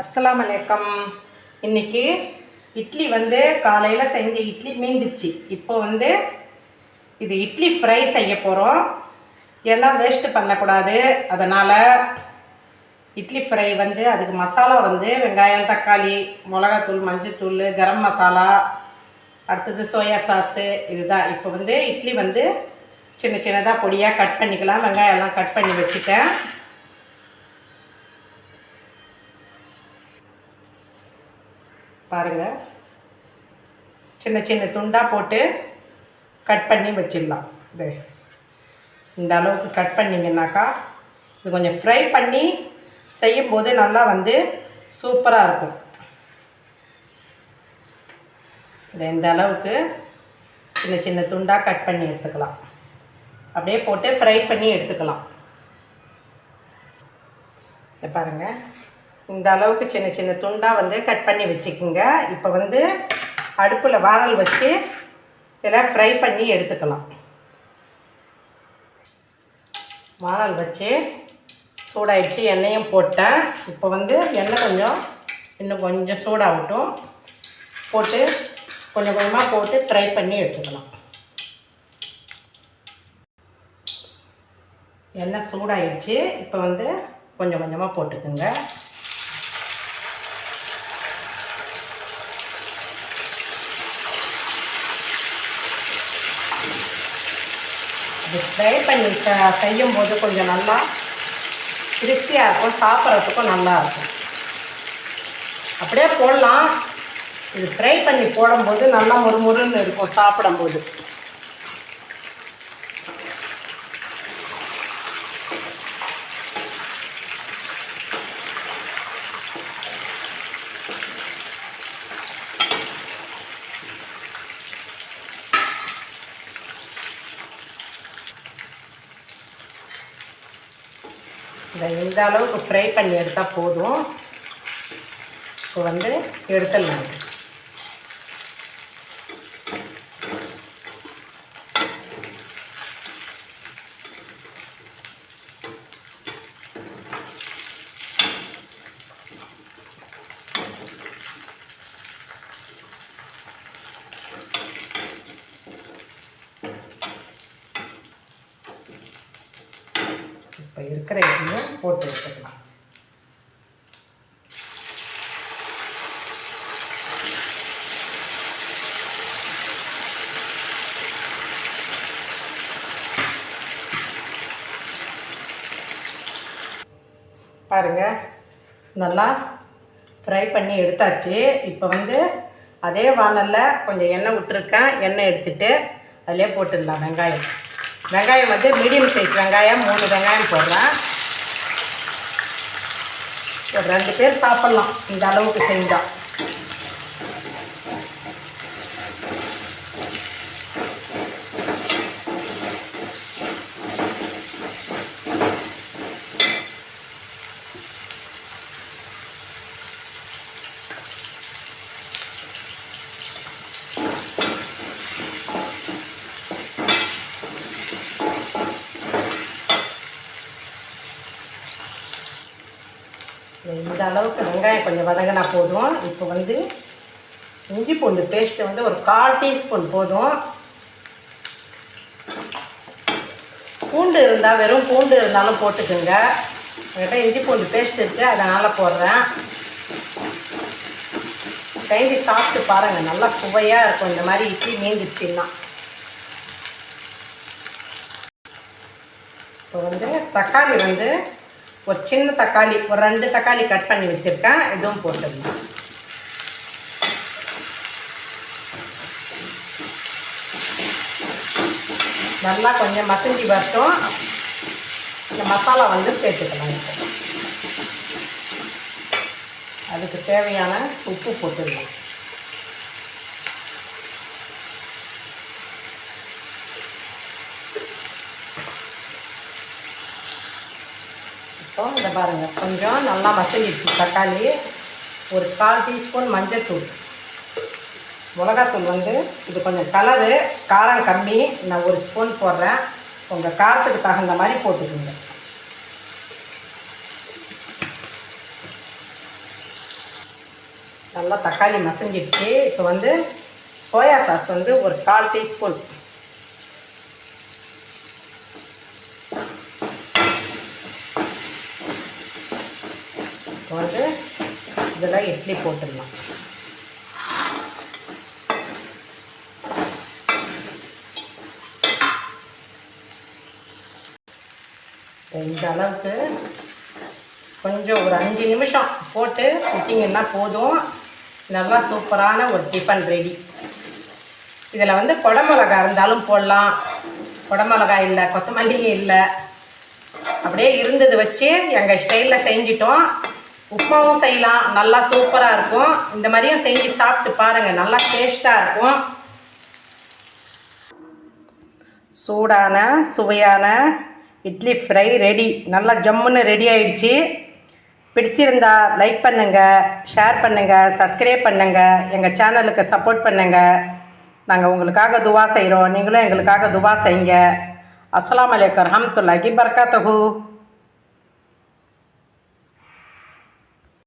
அஸ்லாம் வலைக்கம் இன்னைக்கு இட்லி வந்து காலையில் செஞ்ச இட்லி மீந்துருச்சு. இப்போ வந்து இது இட்லி ஃப்ரை செய்ய போகிறோம் ஏன்னா வேஸ்ட்டு பண்ணக்கூடாது. அதனால் இட்லி ஃப்ரை வந்து அதுக்கு மசாலா வந்து வெங்காயம் தக்காளி மிளகாத்தூள் மஞ்சத்தூள் கரம் மசாலா அடுத்தது சோயா சாஸு இதுதான். இப்போ வந்து இட்லி வந்து சின்ன சின்னதாக பொடியாக கட் பண்ணிக்கலாம். வெங்காயம்லாம் கட் பண்ணி வச்சுட்டேன். பாருங்க. சின்ன சின்ன துண்டாக போட்டு கட் பண்ணி வச்சிடலாம். இது. இந்த அளவுக்கு கட் பண்ணிங்கனாக்கா இது கொஞ்சம் ஃப்ரை பண்ணி செய்யும்போது நல்லா வந்து சூப்பராக இருக்கும். இதை இந்த அளவுக்கு சின்ன சின்ன துண்டாக கட் பண்ணி எடுத்துக்கலாம். அப்படியே போட்டு ஃப்ரை பண்ணி எடுத்துக்கலாம். இதை பாருங்கள் இந்த அளவுக்கு சின்ன சின்ன துண்டாக வந்து கட் பண்ணி வச்சுக்கோங்க. இப்போ வந்து அடுப்பில் வானல் வச்சு இதில் ஃப்ரை பண்ணி எடுத்துக்கலாம். வானல் வச்சு சூடாயிடுச்சு எண்ணெயும் போட்டேன். இப்போ வந்து எண்ணெய் கொஞ்சம் இன்னும் கொஞ்சம் சூடாகட்டும். போட்டு கொஞ்சம் கொஞ்சமாக போட்டு ஃப்ரை பண்ணி எடுத்துக்கலாம். எண்ணெய் சூடாயிடுச்சு. இப்போ வந்து கொஞ்சம் கொஞ்சமாக போட்டுக்குங்க. இது ஃப்ரை பண்ணி செய்யும் செய்யும்போது கொஞ்சம் நல்லா கிறிஸ்பியாக இருக்கும் சாப்பிட்றதுக்கும் நல்லா இருக்கும். அப்படியே போடலாம். இது ஃப்ரை பண்ணி போடும்போது நல்லா முறுமுறுன்னு இருக்கும் சாப்பிடும்போது. இந்த இந்த அளவுக்கு ஃப்ரை பண்ணி எடுத்தால் போதும். இப்போ வந்து எடுத்துடலாம். இப்போ இருக்கிற இதையும் போட்டு எடுத்துக்கலாம். பாருங்க நல்லா ஃப்ரை பண்ணி எடுத்தாச்சு. இப்போ வந்து அதே வானலில் கொஞ்சம் எண்ணெய் விட்டுருக்கேன். எண்ணெய் எடுத்துகிட்டு அதிலே போட்டுடலாம் வெங்காயம். வெங்காயம் வந்து மீடியம் சைஸ் வெங்காயம் மூணு வெங்காயம் போடுறேன். ஒரு ரெண்டு பேர் சாப்பிட்லாம். இந்த அளவுக்கு செஞ்சால் இந்த அளவுக்கு வெங்காயம் கொஞ்சம் வதங்கினா போதும். இப்போ வந்து இஞ்சி பூண்டு பேஸ்ட்டு வந்து ஒரு கால் டீஸ்பூன் போதும். பூண்டு இருந்தால் வெறும் பூண்டு இருந்தாலும் போட்டுக்கோங்க. என்கிட்ட இஞ்சி பூண்டு பேஸ்ட் இருக்குது அதனால் போடுறேன். கைதி சாப்பிட்டு பாருங்கள் நல்லா சுவையாக இருக்கும். இந்த மாதிரி இட்லி மீந்துச்சுன்னா இப்போ வந்து தக்காளி வந்து ஒரு சின்ன தக்காளி ஒரு ரெண்டு தக்காளி கட் பண்ணி வச்சுருக்கேன். இதுவும் போட்டுடலாம் நல்லா கொஞ்சம் மசிஞ்சு வரட்டும். இந்த மசாலா வந்து சேர்த்துக்கலாம் இப்போ. அதுக்கு தேவையான உப்பு போட்டுடலாம் இப்போ இதை பாருங்கள் கொஞ்சம் நல்லா மசஞ்சிடுச்சு. தக்காளி ஒரு கால் டீஸ்பூன் மஞ்சத்தூள். மிளகாத்தூள் வந்து இது கொஞ்சம் கலரு காரம் கம்மி. நான் ஒரு ஸ்பூன் போடுறேன். உங்கள் காரத்துக்கு தகுந்த மாதிரி போட்டுக்கோங்க. நல்லா தக்காளி மசிஞ்சிடுச்சு. இப்போ வந்து சோயா சாஸ் வந்து ஒரு கால் டீஸ்பூன் இப்போ வந்து இதில் இட்லி போட்டுடலாம். இந்த அளவுக்கு கொஞ்சம் ஒரு அஞ்சு நிமிஷம் போட்டு விட்டிங்கன்னா போதும். நல்லா சூப்பரான ஒரு டிஃபன் ரெடி இதில் வந்து குடமிளகா இருந்தாலும் போடலாம். குடமிளகா இல்லை கொத்தமல்லி இல்லை. அப்படியே இருந்தது வச்சு எங்கள் ஸ்டைலில் செஞ்சிட்டோம். உப்புமாவும் செய்யலாம். நல்லா சூப்பராக இருக்கும். இந்த மாதிரியும் செஞ்சு சாப்பிட்டு பாருங்கள் நல்லா டேஸ்ட்டாக இருக்கும். சூடான சுவையான இட்லி ஃப்ரை ரெடி நல்லா ஜம்முன்னு ரெடி ஆயிடுச்சு. பிடிச்சிருந்தா லைக் பண்ணுங்கள் ஷேர் பண்ணுங்கள் சப்ஸ்கிரைப் பண்ணுங்கள் எங்கள் சேனலுக்கு சப்போர்ட் பண்ணுங்கள் நாங்கள் உங்களுக்காக துவா செய்கிறோம் நீங்களும் எங்களுக்காக துவா செய்யுங்க. அஸ்லாம் வலைக்கம் ரஹமத்துல்லாஹி பர்காத்தகு